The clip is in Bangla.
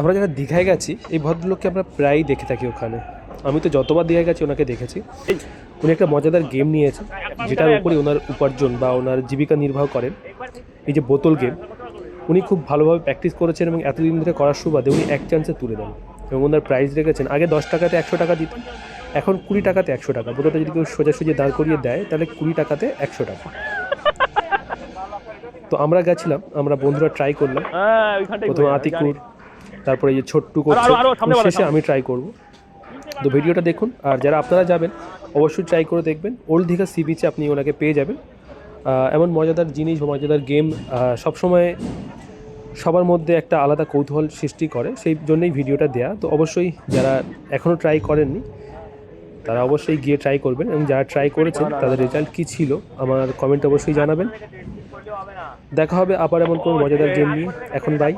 আমরা যারা দীঘায় গেছি এই ভদ্রলোককে আমরা প্রায়ই দেখে থাকি ওখানে। আমি তো যতবার দীঘায় গেছি ওনাকে দেখেছি। উনি একটা মজাদার গেম নিয়েছেন যেটার উপরে ওনার উপার্জন বা ওনার জীবিকা নির্বাহ করেন। এই যে বোতল গেম উনি খুব ভালোভাবে প্র্যাকটিস করেছেন এবং এতদিন ধরে করার সুবাদে উনি এক চান্সে তুলে দেন এবং ওনার প্রাইস রেখেছেন। আগে দশ টাকাতে একশো টাকা দিত এখন কুড়ি টাকাতে একশো টাকা। বোতলটা যদি কেউ সোজাসুজি দাঁড় করিয়ে দেয় তাহলে কুড়ি টাকাতে একশো টাকা। তো আমরা গেছিলাম আমরা বন্ধুরা ট্রাই করলাম। হ্যাঁ প্রথমে আতিকুর। তারপরে যে ছোট্টু করছে শেষে আমি ট্রাই করব। তো ভিডিওটা দেখুন আর যারা আপনারা যাবেন অবশ্যই ট্রাই করে দেখবেন। ওল্ড দীঘা সি বিচে আপনি ওনাকে পেয়ে যাবেন। এমন মজাদার জিনিস মজাদার গেম সবসময় সবার মধ্যে একটা আলাদা কৌতূহল সৃষ্টি করে সেই জন্যই ভিডিওটা দেয়া। তো অবশ্যই যারা এখনও ট্রাই করেননি তারা অবশ্যই গিয়ে ট্রাই করবেন। এবং যারা ট্রাই করেছেন তাদের রেজাল্ট কী ছিল আমার কমেন্ট অবশ্যই জানাবেন। দেখা হবে আবার এমন কোনো মজাদার গেম নিয়ে। এখন বাই